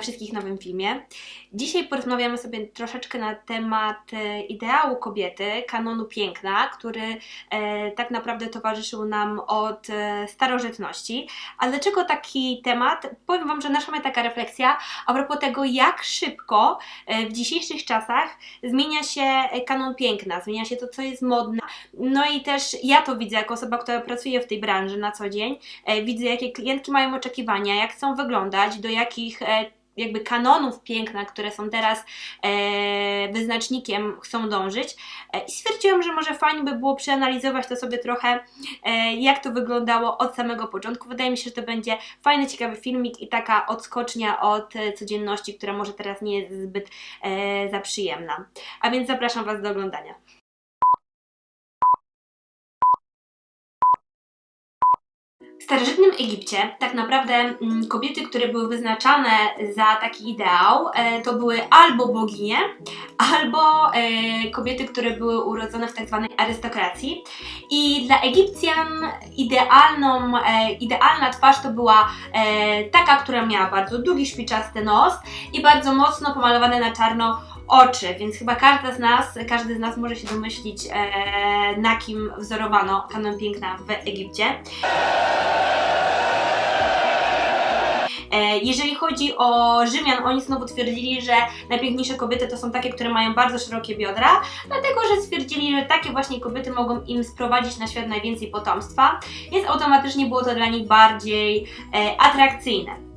wszystkich w nowym filmie. Dzisiaj porozmawiamy sobie troszeczkę na temat e, ideału kobiety, kanonu piękna, który e, tak naprawdę towarzyszył nam od e, starożytności. A dlaczego taki temat? Powiem Wam, że nasza taka refleksja a propos tego, jak szybko e, w dzisiejszych czasach zmienia się kanon piękna, zmienia się to, co jest modne. No i też ja to widzę jako osoba, która pracuje w tej branży na co dzień. E, widzę, jakie klientki mają oczekiwania, jak chcą wyglądać, do jakich e, jakby kanonów piękna, które są teraz e, wyznacznikiem, chcą dążyć. E, I stwierdziłam, że może fajnie by było przeanalizować to sobie trochę, e, jak to wyglądało od samego początku. Wydaje mi się, że to będzie fajny, ciekawy filmik i taka odskocznia od e, codzienności, która może teraz nie jest zbyt e, za przyjemna. A więc zapraszam Was do oglądania. W starożytnym Egipcie tak naprawdę mm, kobiety, które były wyznaczane za taki ideał, e, to były albo boginie, albo e, kobiety, które były urodzone w tak zwanej arystokracji. I dla Egipcjan idealną, e, idealna twarz to była taka, która miała bardzo długi, szpiczasty nos i bardzo mocno pomalowane na czarno oczy, więc chyba każda z nas, każdy z nas może się domyślić, e, na kim wzorowano kanon piękna w Egipcie. E, Jeżeli chodzi o Rzymian, oni znowu twierdzili, że najpiękniejsze kobiety to są takie, które mają bardzo szerokie biodra, dlatego że stwierdzili, że takie właśnie kobiety mogą im sprowadzić na świat najwięcej potomstwa, więc automatycznie było to dla nich bardziej e, atrakcyjne.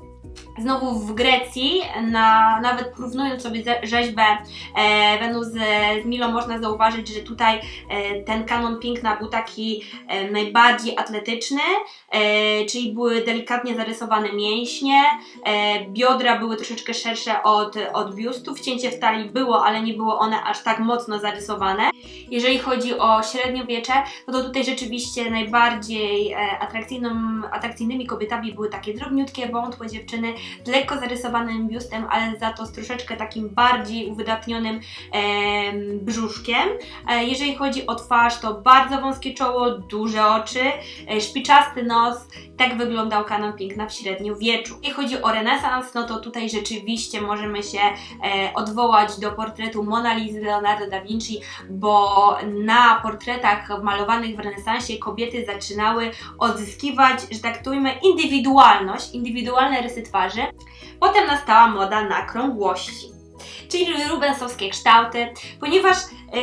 Znowu w Grecji, na, nawet porównując sobie ze- rzeźbę e, Wenus z, Milą, można zauważyć, że tutaj e, ten kanon piękna był taki e, najbardziej atletyczny, e, czyli były delikatnie zarysowane mięśnie, e, biodra były troszeczkę szersze od, od biustu, wcięcie w talii było, ale nie było one aż tak mocno zarysowane. Jeżeli chodzi o średniowiecze, no to tutaj rzeczywiście najbardziej e, atrakcyjnymi kobietami były takie drobniutkie, wątłe dziewczyny z lekko zarysowanym biustem, ale za to z troszeczkę takim bardziej uwydatnionym em, brzuszkiem. E, jeżeli chodzi o twarz, to bardzo wąskie czoło, duże oczy, e, szpiczasty nos. Tak wyglądał kanon piękna w średniowieczu. Jeśli chodzi o renesans, no to tutaj rzeczywiście możemy się e, odwołać do portretu Mona Lisy Leonardo da Vinci, bo na portretach malowanych w renesansie kobiety zaczynały odzyskiwać, że tak to ujmę, indywidualność, indywidualne rysy twarzy. Potem nastała moda na krągłości, czyli rubensowskie kształty, ponieważ e,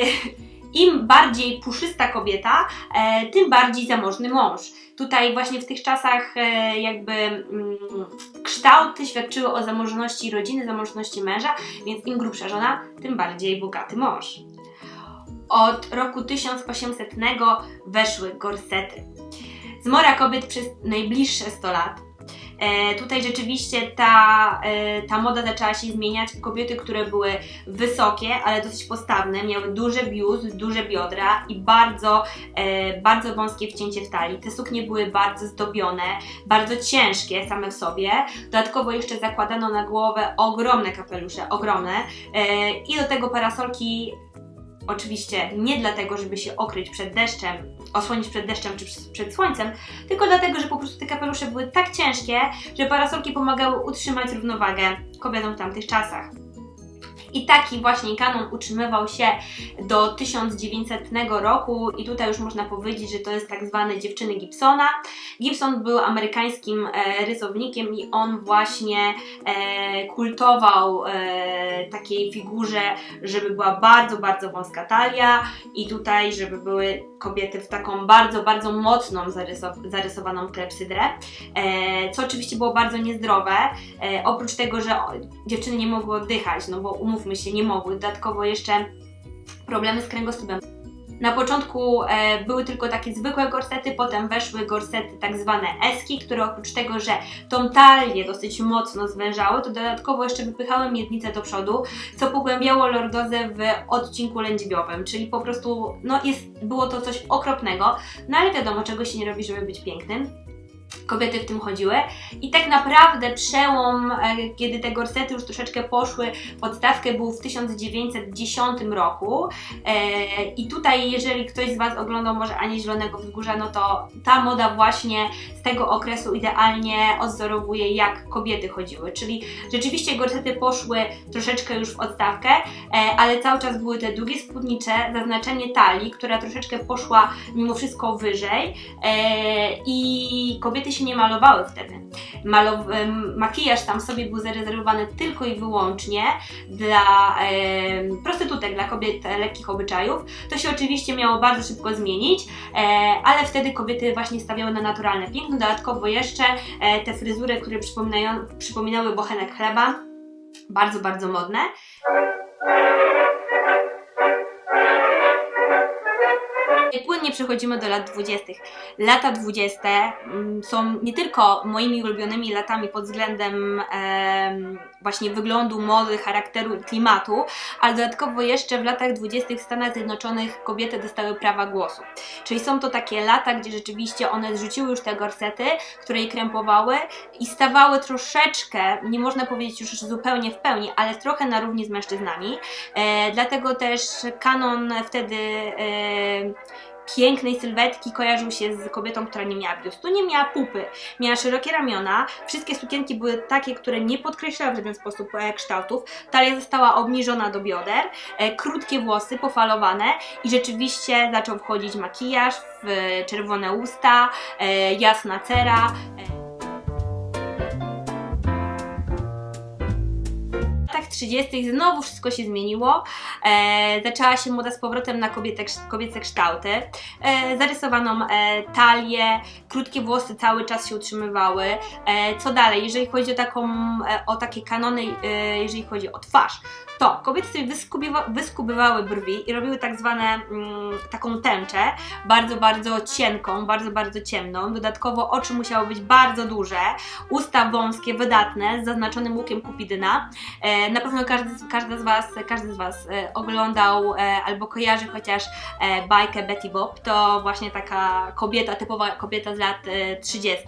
im bardziej puszysta kobieta, e, tym bardziej zamożny mąż. Tutaj właśnie w tych czasach e, jakby mm, kształty świadczyły o zamożności rodziny, zamożności męża, więc im grubsza żona, tym bardziej bogaty mąż. Od roku 1800 weszły gorsety. Zmora kobiet przez najbliższe 100 lat. E, tutaj rzeczywiście ta, e, ta moda zaczęła się zmieniać. Kobiety, które były wysokie, ale dosyć postawne, miały duży biust, duże biodra i bardzo, e, bardzo wąskie wcięcie w talii. Te suknie były bardzo zdobione, bardzo ciężkie same w sobie. Dodatkowo jeszcze zakładano na głowę ogromne kapelusze, ogromne. I do tego parasolki Oczywiście nie dlatego, żeby się okryć przed deszczem, osłonić przed deszczem czy przed- słońcem, tylko dlatego, że po prostu te kapelusze były tak ciężkie, że parasolki pomagały utrzymać równowagę kobietom w tamtych czasach. I taki właśnie kanon utrzymywał się do 1900 roku i tutaj już można powiedzieć, że to jest tak zwane dziewczyny Gibsona. Gibson był amerykańskim e, rysownikiem i on właśnie e, kultował e, takiej figurze, żeby była bardzo, bardzo wąska talia i tutaj, żeby były kobiety w taką bardzo, bardzo mocną zarysow- zarysowaną klepsydrę, co oczywiście było bardzo niezdrowe. Oprócz tego, że dziewczyny nie mogły oddychać, no bo umówmy się, nie mogły. Dodatkowo jeszcze problemy z kręgosłupem. Na początku e, były tylko takie zwykłe gorsety, potem weszły gorsety tak zwane eski, które oprócz tego, że tą talię dosyć mocno zwężały, to dodatkowo jeszcze wypychały miednicę do przodu, co pogłębiało lordozę w odcinku lędźwiowym, czyli po prostu no jest, było to coś okropnego, no ale wiadomo, czego się nie robi, żeby być pięknym. Kobiety w tym chodziły. I tak naprawdę przełom, e, kiedy te gorsety już troszeczkę poszły podstawkę, był w 1910 roku. E, I tutaj, jeżeli ktoś z Was oglądał może Ani Zielonego Wzgórza, no to ta moda właśnie z tego okresu idealnie odzorowuje, jak kobiety chodziły. Czyli rzeczywiście gorsety poszły troszeczkę już w odstawkę, e, ale cały czas były te długie spódnicze, zaznaczenie talii, która troszeczkę poszła mimo wszystko wyżej i kobiety się nie malowały wtedy. Makijaż tam sobie był zarezerwowany tylko i wyłącznie dla em, prostytutek, dla kobiet lekkich obyczajów. To się oczywiście miało bardzo szybko zmienić, e, ale wtedy kobiety właśnie stawiały na naturalne piękno. Dodatkowo jeszcze e, te fryzury, które przypominały bochenek chleba, bardzo, bardzo modne. Płynnie przechodzimy do lat 20. Lata 20 mm, są nie tylko moimi ulubionymi latami pod względem em, właśnie wyglądu, mody, charakteru i klimatu, ale dodatkowo jeszcze w latach 20. w Stanach Zjednoczonych kobiety dostały prawa głosu. Czyli są to takie lata, gdzie rzeczywiście one zrzuciły już te gorsety, które je krępowały i stawały troszeczkę, nie można powiedzieć już zupełnie w pełni, ale trochę na równi z mężczyznami. E, dlatego też kanon wtedy e, pięknej sylwetki kojarzył się z kobietą, która nie miała biustu, nie miała pupy, miała szerokie ramiona, wszystkie sukienki były takie, które nie podkreślały w żaden sposób e, kształtów, talia została obniżona do bioder, e, krótkie włosy pofalowane i rzeczywiście zaczął wchodzić makijaż, w czerwone usta, e, jasna cera. Latach 30. znowu wszystko się zmieniło. E, zaczęła się moda z powrotem na kobiete, kobiece kształty. E, zarysowano e, talię, krótkie włosy cały czas się utrzymywały. E, co dalej? Jeżeli chodzi o, taką, e, o takie kanony, e, jeżeli chodzi o twarz, to kobiety sobie wyskubiwa, wyskubywały brwi i robiły tak zwane mm, taką tęczę, bardzo, bardzo cienką, bardzo, bardzo ciemną. Dodatkowo oczy musiały być bardzo duże, usta wąskie, wydatne, z zaznaczonym łukiem kupidyna. E, na pewno każdy, każdy z Was, każdy z Was e, oglądał e, albo kojarzy chociaż e, bajkę Betty Bob. To właśnie taka kobieta, typowa kobieta z lat e, 30.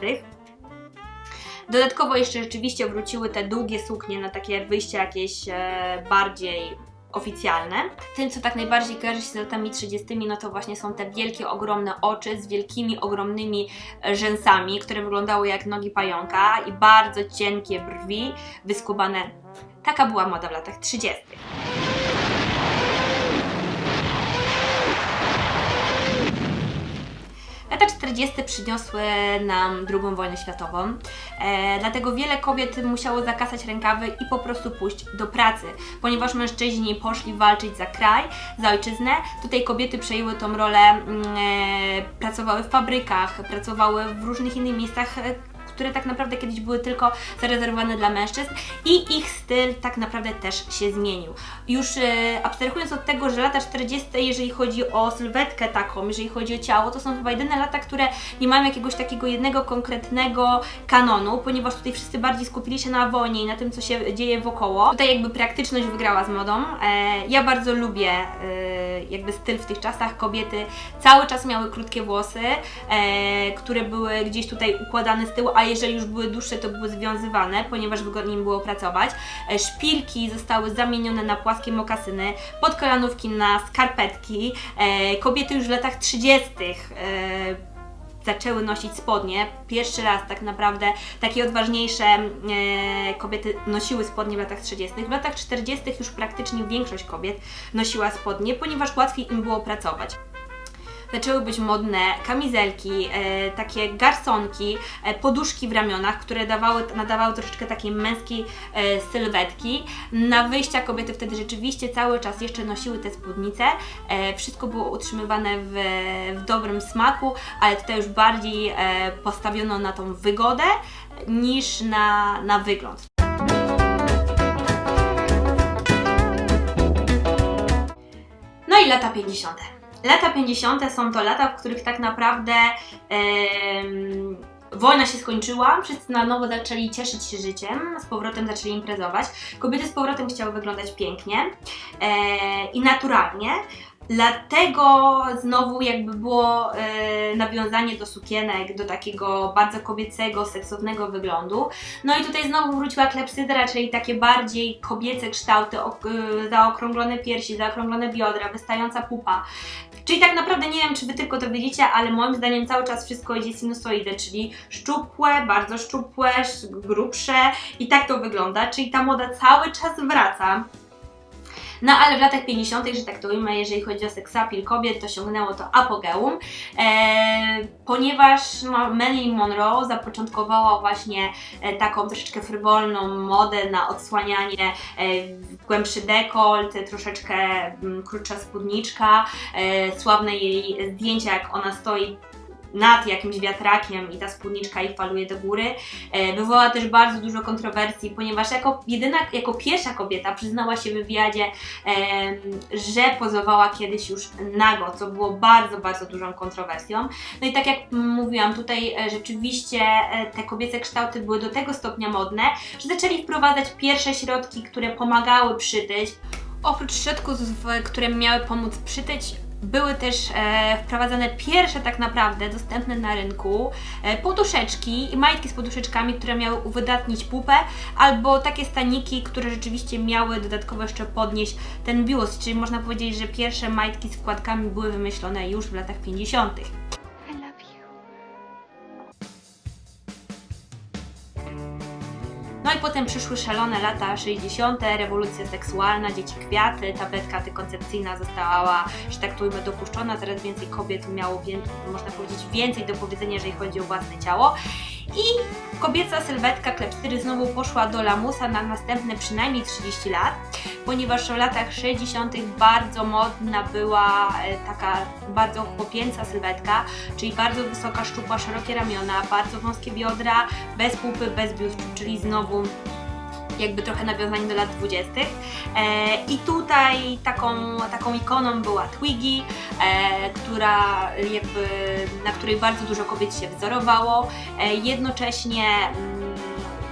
Dodatkowo jeszcze rzeczywiście wróciły te długie suknie na takie wyjście jakieś bardziej oficjalne. Tym, co tak najbardziej kojarzy się z latami 30., no to właśnie są te wielkie, ogromne oczy z wielkimi, ogromnymi rzęsami, które wyglądały jak nogi pająka i bardzo cienkie brwi wyskubane. Taka była moda w latach 30. Lata 40. przyniosły nam II wojnę światową, e, dlatego wiele kobiet musiało zakasać rękawy i po prostu pójść do pracy, ponieważ mężczyźni poszli walczyć za kraj, za ojczyznę. Tutaj kobiety przejęły tą rolę, mm, e, pracowały w fabrykach, pracowały w różnych innych miejscach. Które tak naprawdę kiedyś były tylko zarezerwowane dla mężczyzn i ich styl tak naprawdę też się zmienił. Już e, abstrahując od tego, że lata 40, jeżeli chodzi o sylwetkę taką, jeżeli chodzi o ciało, to są chyba jedyne lata, które nie mają jakiegoś takiego jednego konkretnego kanonu, ponieważ tutaj wszyscy bardziej skupili się na wojnie i na tym, co się dzieje wokoło. Tutaj jakby praktyczność wygrała z modą. E, ja bardzo lubię e, jakby styl w tych czasach. Kobiety cały czas miały krótkie włosy, e, które były gdzieś tutaj układane z tyłu, a jeżeli już były dłuższe, to były związywane, ponieważ wygodniej im było pracować. E, szpilki zostały zamienione na płaskie mokasyny, podkolanówki na skarpetki. E, kobiety już w latach 30. E, zaczęły nosić spodnie. Pierwszy raz tak naprawdę takie odważniejsze e, kobiety nosiły spodnie w latach 30. W latach 40. już praktycznie większość kobiet nosiła spodnie, ponieważ łatwiej im było pracować zaczęły być modne kamizelki, e, takie garsonki, e, poduszki w ramionach, które dawały, nadawały troszeczkę takiej męskiej e, sylwetki. Na wyjścia kobiety wtedy rzeczywiście cały czas jeszcze nosiły te spódnice. E, wszystko było utrzymywane w, w dobrym smaku, ale tutaj już bardziej e, postawiono na tą wygodę niż na, na wygląd. No i lata 50. Lata 50. są to lata, w których tak naprawdę em, wojna się skończyła, wszyscy na nowo zaczęli cieszyć się życiem, z powrotem zaczęli imprezować. Kobiety z powrotem chciały wyglądać pięknie e, i naturalnie. Dlatego znowu jakby było e, nawiązanie do sukienek, do takiego bardzo kobiecego, seksownego wyglądu. No i tutaj znowu wróciła klepsydra, czyli takie bardziej kobiece kształty, e, zaokrąglone piersi, zaokrąglone biodra, wystająca pupa. Czyli tak naprawdę nie wiem, czy Wy tylko to widzicie, ale moim zdaniem cały czas wszystko idzie sinusoidy, czyli szczupłe, bardzo szczupłe, sz- grubsze i tak to wygląda, czyli ta moda cały czas wraca. No ale w latach 50., że tak to ujmę, jeżeli chodzi o seksapil kobiet, to sięgnęło to apogeum, e, ponieważ Marilyn Monroe zapoczątkowała właśnie e, taką troszeczkę frywolną modę na odsłanianie e, głębszy dekolt, troszeczkę mm, krótsza spódniczka, e, sławne jej zdjęcia, jak ona stoi nad jakimś wiatrakiem i ta spódniczka jej faluje do góry. E, Wywołała też bardzo dużo kontrowersji, ponieważ jako jedyna, jako pierwsza kobieta przyznała się w wywiadzie, em, że pozowała kiedyś już nago, co było bardzo, bardzo dużą kontrowersją. No i tak jak mówiłam, tutaj e, rzeczywiście e, te kobiece kształty były do tego stopnia modne, że zaczęli wprowadzać pierwsze środki, które pomagały przytyć. Oprócz środków, które miały pomóc przytyć, były też e, wprowadzane pierwsze tak naprawdę dostępne na rynku e, poduszeczki i majtki z poduszeczkami, które miały uwydatnić pupę, albo takie staniki, które rzeczywiście miały dodatkowo jeszcze podnieść ten biust, czyli można powiedzieć, że pierwsze majtki z wkładkami były wymyślone już w latach 50. No i potem przyszły szalone lata 60., rewolucja seksualna, dzieci kwiaty, tabletka antykoncepcyjna została, że tak to dopuszczona, coraz więcej kobiet miało, można powiedzieć, więcej do powiedzenia, jeżeli chodzi o własne ciało. I kobieca sylwetka klepsyry znowu poszła do lamusa na następne przynajmniej 30 lat, ponieważ w latach 60. bardzo modna była e, taka bardzo chłopięca sylwetka, czyli bardzo wysoka, szczupła, szerokie ramiona, bardzo wąskie biodra, bez pupy, bez biustu, czyli znowu jakby trochę nawiązanie do lat 20. E, I tutaj taką, taką ikoną była Twiggy, e, która jakby, na której bardzo dużo kobiet się wzorowało. E, jednocześnie mm,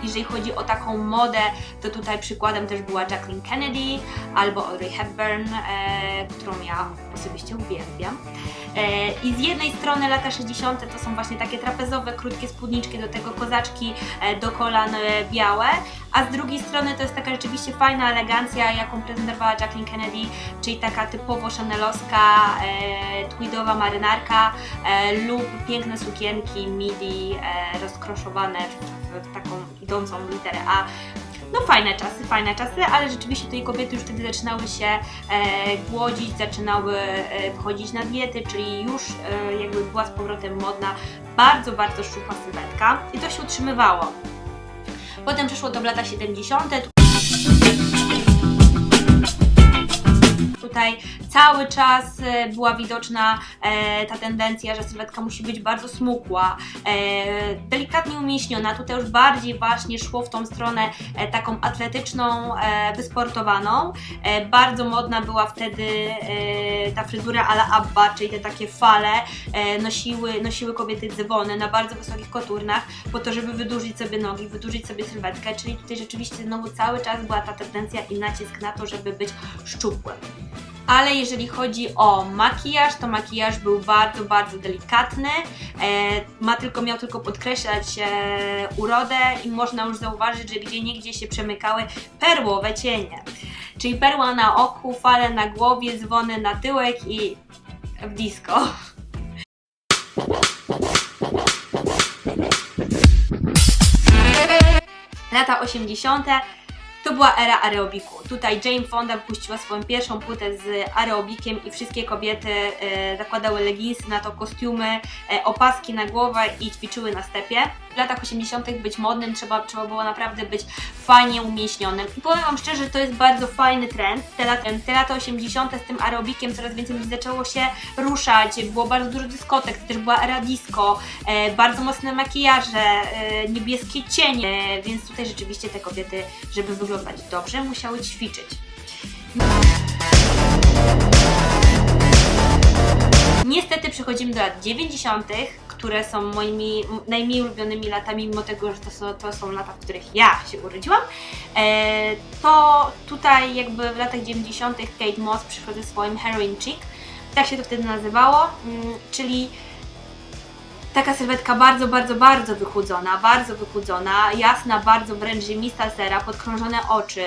jeżeli chodzi o taką modę, to tutaj przykładem też była Jacqueline Kennedy albo Audrey Hepburn, e, którą ja osobiście uwielbiam. E, I z jednej strony lata 60. to są właśnie takie trapezowe, krótkie spódniczki, do tego kozaczki e, do kolan e, białe, a z drugiej strony to jest taka rzeczywiście fajna elegancja, jaką prezentowała Jacqueline Kennedy, czyli taka typowo chanelowska, tweedowa marynarka lub piękne sukienki midi rozkroszowane w, w taką idącą literę A. No fajne czasy, fajne czasy, ale rzeczywiście tej kobiety już wtedy zaczynały się e, głodzić, zaczynały e, wchodzić na diety, czyli już e, jakby była z powrotem modna bardzo, bardzo szczupła sylwetka i to się utrzymywało. Potem przeszło w lata 70. Tutaj cały czas e, była widoczna e, ta tendencja, że sylwetka musi być bardzo smukła, e, delikatnie umieśniona. Tutaj już bardziej właśnie szło w tą stronę taką atletyczną, wysportowaną. Bardzo modna była wtedy ta fryzura ala Abba, czyli te takie fale. Nosiły, nosiły kobiety dzwony na bardzo wysokich koturnach po to, żeby wydłużyć sobie nogi, wydłużyć sobie sylwetkę, czyli tutaj rzeczywiście znowu cały czas była ta tendencja i nacisk na to, żeby być szczupłym. Ale jeżeli chodzi o makijaż, to makijaż był bardzo, bardzo delikatny. E, ma tylko, miał tylko podkreślać e, urodę i można już zauważyć, że gdzie niegdzie się przemykały perłowe cienie. Czyli perła na oku, fale na głowie, dzwony na tyłek i w disco. Lata 80. To była era aerobiku. Tutaj Jane Fonda wypuściła swoją pierwszą płytę z aerobikiem i wszystkie kobiety e, zakładały leginsy, na to kostiumy, e, opaski na głowę i ćwiczyły na stepie. Latach 80. być modnym trzeba, trzeba było naprawdę być fajnie umieśnionym. I powiem Wam szczerze, to jest bardzo fajny trend. Te lata, te lata 80. z tym aerobikiem coraz więcej ludzi zaczęło się ruszać, było bardzo dużo dyskotek, też była era disco, e, bardzo mocne makijaże, e, niebieskie cienie, więc tutaj rzeczywiście te kobiety, żeby wyglądać dobrze, musiały ćwiczyć. Niestety przechodzimy do lat 90., które są moimi najmniej ulubionymi latami, mimo tego, że to są, to są lata, w których ja się urodziłam. E, to tutaj jakby w latach 90. Kate Moss przyszła ze swoim Heroin Chic, Tak się to wtedy nazywało, mm, czyli taka sylwetka bardzo, bardzo, bardzo wychudzona, bardzo wychudzona, jasna, bardzo wręcz ziemista sera, podkrążone oczy.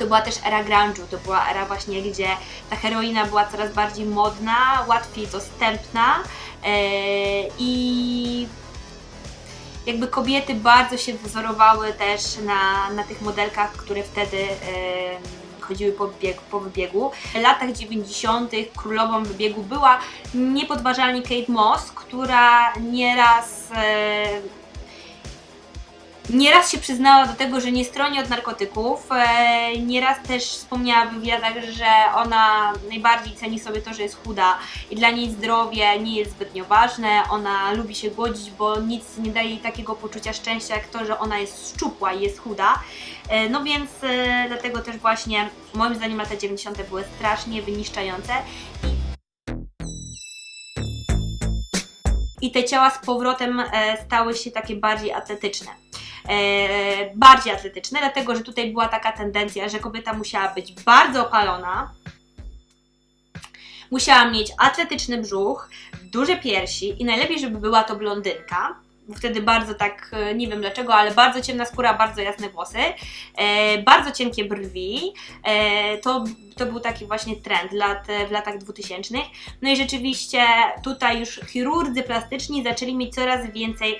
To była też era grunge'u, to była era właśnie, gdzie ta heroina była coraz bardziej modna, łatwiej dostępna e, i jakby kobiety bardzo się wzorowały też na, na tych modelkach, które wtedy e, chodziły po, biegu, po wybiegu. W latach 90. królową wybiegu była niepodważalnie Kate Moss, która nieraz e, Nieraz się przyznała do tego, że nie stroni od narkotyków. E, nieraz też wspomniała w wywiadach, że ona najbardziej ceni sobie to, że jest chuda i dla niej zdrowie nie jest zbytnio ważne. Ona lubi się głodzić, bo nic nie daje jej takiego poczucia szczęścia, jak to, że ona jest szczupła i jest chuda. E, no więc e, dlatego też właśnie moim zdaniem lata 90. były strasznie wyniszczające. I te ciała z powrotem stały się takie bardziej atletyczne bardziej atletyczne, dlatego że tutaj była taka tendencja, że kobieta musiała być bardzo opalona, musiała mieć atletyczny brzuch, duże piersi i najlepiej, żeby była to blondynka. Wtedy bardzo tak, e, nie wiem dlaczego, ale bardzo ciemna skóra, bardzo jasne włosy, e, bardzo cienkie brwi. E, to, to był taki właśnie trend lat, w latach 2000. No i rzeczywiście tutaj już chirurdzy plastyczni zaczęli mieć coraz więcej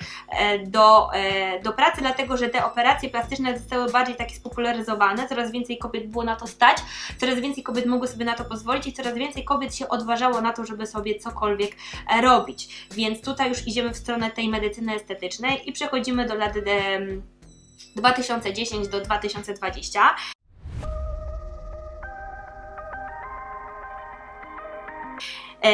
do, do pracy, dlatego że te operacje plastyczne zostały bardziej takie spopularyzowane, coraz więcej kobiet było na to stać, coraz więcej kobiet mogło sobie na to pozwolić i coraz więcej kobiet się odważało na to, żeby sobie cokolwiek robić. Więc tutaj już idziemy w stronę tej medycyny estetycznej i przechodzimy do lat em, 2010 do 2020. E,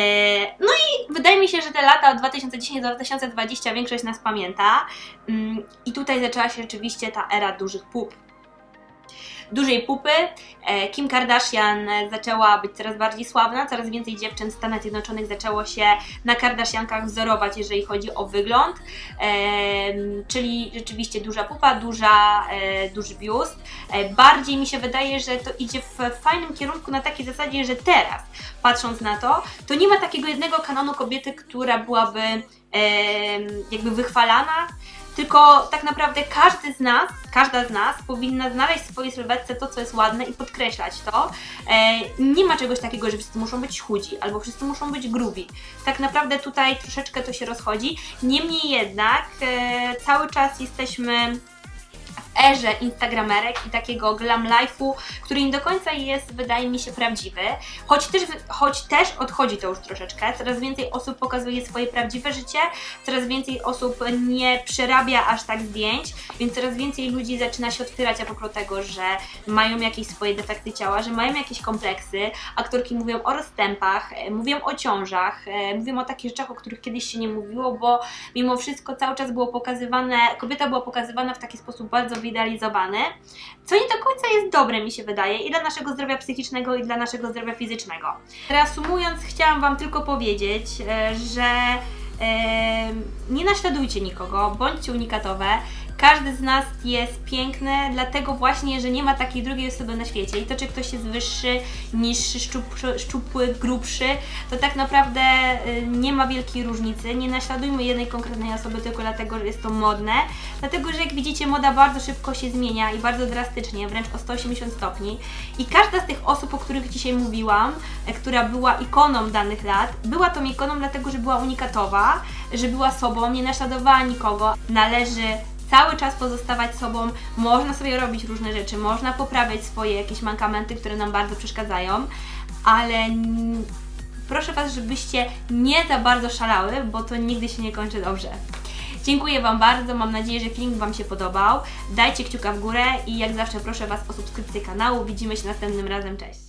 No i wydaje mi się, że te lata od 2010 do 2020 większość nas pamięta. Mm, I tutaj zaczęła się rzeczywiście ta era dużych pup. Dużej pupy. E, Kim Kardashian zaczęła być coraz bardziej sławna, coraz więcej dziewczyn w Stanach Zjednoczonych zaczęło się na Kardashiankach wzorować, jeżeli chodzi o wygląd. Em, Czyli rzeczywiście duża pupa, duża, e, duży biust. E, Bardziej mi się wydaje, że to idzie w fajnym kierunku na takiej zasadzie, że teraz, patrząc na to, to nie ma takiego jednego kanonu kobiety, która byłaby jakby wychwalana, tylko tak naprawdę każdy z nas, każda z nas powinna znaleźć w swojej sylwetce to, co jest ładne i podkreślać to. E, nie ma czegoś takiego, że wszyscy muszą być chudzi albo wszyscy muszą być grubi. Tak naprawdę tutaj troszeczkę to się rozchodzi. Niemniej jednak e, cały czas jesteśmy erze instagramerek i takiego glam life'u, który nie do końca jest, wydaje mi się, prawdziwy. Choć też, choć też odchodzi to już troszeczkę. Coraz więcej osób pokazuje swoje prawdziwe życie, coraz więcej osób nie przerabia aż tak zdjęć, więc coraz więcej ludzi zaczyna się otwierać a propos tego, że mają jakieś swoje defekty ciała, że mają jakieś kompleksy. Aktorki mówią o rozstępach, e, mówią o ciążach, e, mówią o takich rzeczach, o których kiedyś się nie mówiło, bo mimo wszystko cały czas było pokazywane, kobieta była pokazywana w taki sposób bardzo co nie do końca jest dobre, mi się wydaje, i dla naszego zdrowia psychicznego, i dla naszego zdrowia fizycznego. Reasumując, chciałam Wam tylko powiedzieć, e, że e, nie naśladujcie nikogo, bądźcie unikatowe. Każdy z nas jest piękny, dlatego właśnie, że nie ma takiej drugiej osoby na świecie. I to, czy ktoś jest wyższy, niższy, szczupły, szczupły grubszy, to tak naprawdę y, nie ma wielkiej różnicy. Nie naśladujmy jednej konkretnej osoby tylko dlatego, że jest to modne. Dlatego, że jak widzicie, moda bardzo szybko się zmienia i bardzo drastycznie, wręcz o 180 stopni. I każda z tych osób, o których dzisiaj mówiłam, e, która była ikoną danych lat, była tą ikoną dlatego, że była unikatowa, że była sobą, nie naśladowała nikogo. Należy cały czas pozostawać sobą, można sobie robić różne rzeczy, można poprawiać swoje jakieś mankamenty, które nam bardzo przeszkadzają, ale proszę Was, żebyście nie za bardzo szalały, bo to nigdy się nie kończy dobrze. Dziękuję Wam bardzo, mam nadzieję, że film Wam się podobał. Dajcie kciuka w górę i jak zawsze proszę Was o subskrypcję kanału. Widzimy się następnym razem, cześć!